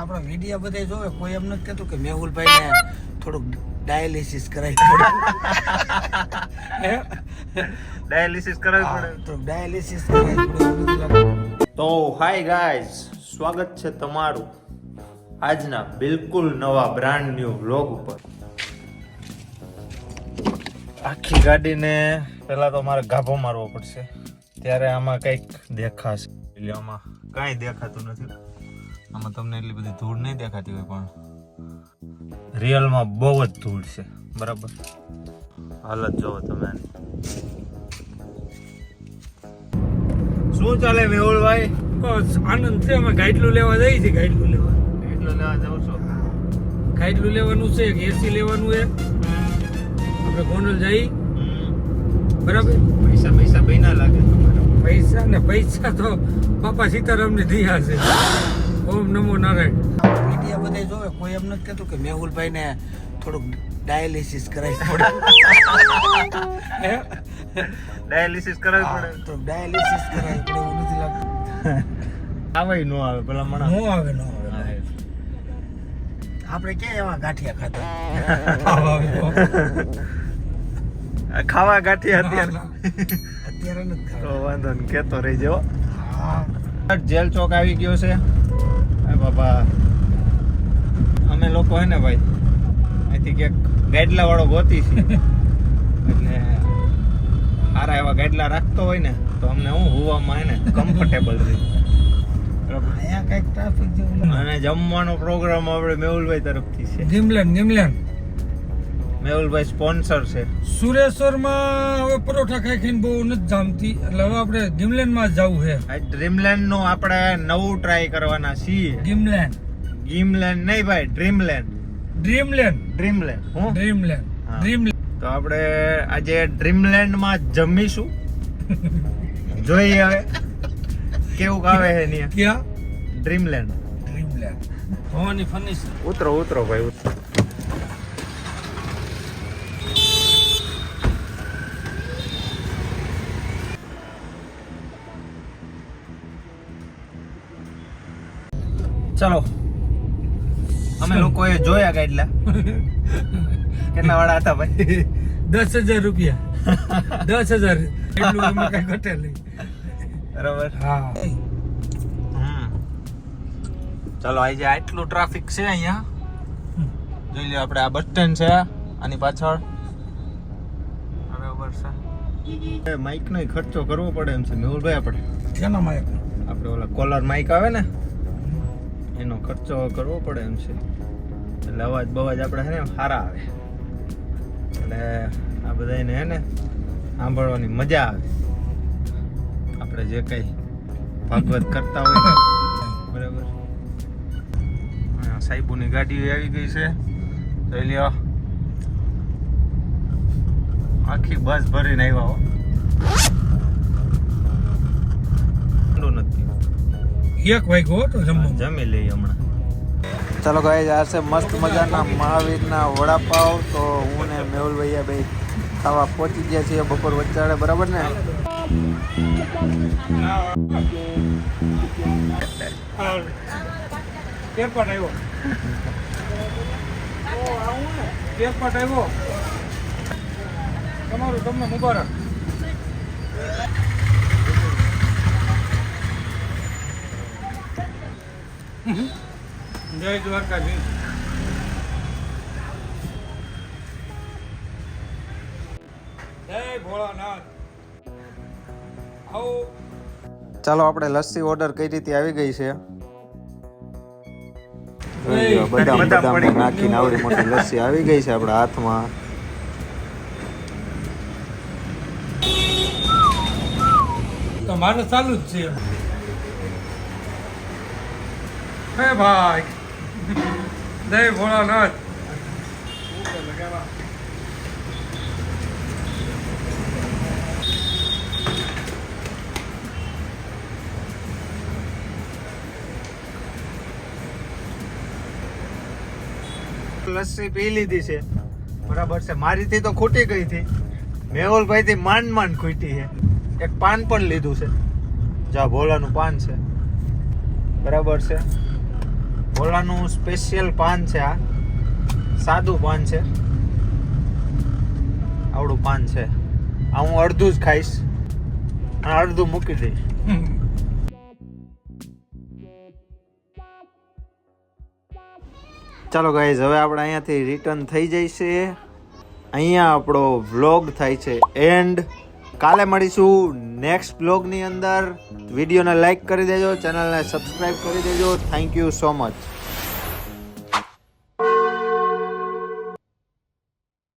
આપણા વીડિયો બધા જોવે કોઈ એમ નથી કહેતું કે મેહુલભાઈ ને થોડુંક ડાયાલિસિસ કરાવી પડે. ડાયાલિસિસ કરાવી પડે. તો ડાયાલિસિસ. તો હાય ગાઈઝ સ્વાગત છે તમારું આજના બિલકુલ નવા બ્રાન્ડ ન્યુ વ્લોગ ઉપર. આખી ગાડીને પહેલા તો મારે ગાભો મારવો પડશે. ત્યારે આમાં કંઈક દેખાશે. એટલે આમાં કાંઈ દેખાતું નથી. આમાં તમને એટલી બધી ધૂળ નહીં દેખાતી હોય પણ રિયલમાં બહુ જ ધૂળ છે બરાબર? હાલત જોવો તમે આની. શું ચાલે મેહુલભાઈ બસ આનંદ છે અમે ગાઈડલું લેવા જઈએ છીએ ગાઈડલું લેવા. ગાઈડલું લેવા જાઉં છો? ગાઈડલું લેવાનું છે એક એસી લેવાનું છે. આપણે ગોંડલ જઈ. બરાબર? પૈસા પૈસા બે ના લાગે તમારે. પૈસા ને પૈસા તો બાપા સીતારામને દિયા છે. ઓમ નમો નારાયણ. મીડિયા બધે જોવે કોઈ એમ નથી કહેતું કે મેહુલભાઈ ને થોડુંક ડાયાલિસિસ કરાવી પડે. ડાયાલિસિસ કરાવી પડે. તો ડાયાલિસિસ કરાવી પડે એવું નથી લાગતું. આવે નો આવે પેલા મણા આવે નો આવે. આપણે ક્યાં એવા ગાંઠિયા ખાતા? ખાવા ગાંઠી અત્યારે. અત્યારે નથી તો વાંધો ને કેતો રહી જેવો હા. જેલ ચોક આવી ગયો છે. અરે બાપા અમે લોકો હે ને ભાઈ અહીંથી ક્યાંક ગાડલા વાળો ગોતી છે એટલે સારા એવા ગાડલા રાખતો હોય ને તો અમને હું હોવામાં હે ને કમ્ફર્ટેબલ રહે. બરાબર? અહીંયા કંઈક ટ્રાફિક જેવું અને જમવાનો પ્રોગ્રામ આપણે મેહુલભાઈ તરફથી છે. ગિમલેન ગિમલેન. મેહુલભાઈ સ્પોન્સર છે. સુરેશ્વરમાં હવે પરોઠા ખાઈ ખાઈને બહુ નથી જામતી. એટલે હવે આપણે જ જવું છે. આ ડ્રીમલેન્ડનું આપણે નવું ટ્રાય કરવાના છીએ. ગિમલેન ગીમલેન્ડ નહીં ભાઈ ડ્રીમલેન્ડ. ડ્રીમલેન્ડ. ડ્રીમલેન્ડ હું. ડ્રીમલેન્ડ. ડ્રીમલેન્ડ. ડ્રીમલેન તો આપણે આજે ડ્રીમલેન્ડમાં જમીશું. જોઈએ હવે કેવું આવે છે ત્યાં. ક્યાં? ડ્રીમલેન્ડ. ડ્રીમલેન્ડ. ભવાની ફર્નિચર ઉતરો ઉતરો ભાઈ ઉતરો. ચલો. અમે લોકોએ જોયા ગાઈડલા કેટલા વાળા હતા ભાઈ? દસ હજાર રૂપિયા. દસ હજાર. એટલું એમાં કઈ ઘટે બરાબર. હા. હમ. ચાલો આજે આટલું ટ્રાફિક છે અહીંયા. જોઈ લો આપણે આ બસ સ્ટેન્ડ છે આની પાછળ. બરાબર છે. માઇક નો ખર્ચો કરવો પડે એમ છે. મેહુલભાઈ આપણે શેના માઇક આપણે ઓલા કોલર માઇક આવે ને એનો ખર્ચો કરવો પડે એમ છે. એટલે અવાજ બવાજ આપણે છે ને સારા આવે. એટલે આ બધાને હે ને સાંભળવાની મજા આવે. આપણે જે કંઈ ભાગવત કરતા હોય બરાબર. સાહેબોની ગાડી આવી ગઈ છે. જોઈ લ્યો. આખી બસ ભરીને આવ્યા હો. નથી. એક વાગ્યો તો જમવા જમી લઈએ હમણાં. ચાલો ગાઈઝ આ છે મસ્ત મજાના મહાવીરના વડાપાવ. તો હું ને મેહુલ મેહુલભાઈ ભાઈ ખાવા પહોંચી ગયા છીએ બપોર વચ્ચાળે બરાબર ને? પેપટ આવ્યો. આવ્યો. તમારું તમને મુબારક. જય દ્વારકાજી જય ભોળાનાથ. આવો. ચાલો આપણે લસ્સી ઓર્ડર કઈ રીતે આવી ગઈ છે? બદામ બદામ નાખીને આવડી મોટી લસ્સી આવી ગઈ છે આપણા હાથમાં. તો મારે ચાલુ જ છે. હે ભાઈ? દહીં ભોળાનાથ. લસ્સી પી લીધી છે. બરાબર છે. મારીથી તો ખૂટી ગઈ હતી. મેહુલભાઈ થી માંડ માંડ ખૂટી છે. એક પાન પણ લીધું છે. જા ભોલાનું પાન છે. બરાબર છે. ભોલાનું સ્પેશિયલ પાન છે આ. સાદું પાન છે. આવડું પાન છે. આ હું અડધું જ ખાઈશ. અડધું મૂકી દઈશ. ચાલો ગાઈઝ હવે આપણે અહીંયાથી રિટર્ન થઈ જઈશે. અહીંયા આપણો વ્લોગ થાય છે. એન્ડ કાલે મળીશું નેક્સ્ટ બ્લોગની અંદર. વિડીયોને લાઇક કરી દેજો, ચેનલને સબસ્ક્રાઈબ કરી દેજો. Thank you so much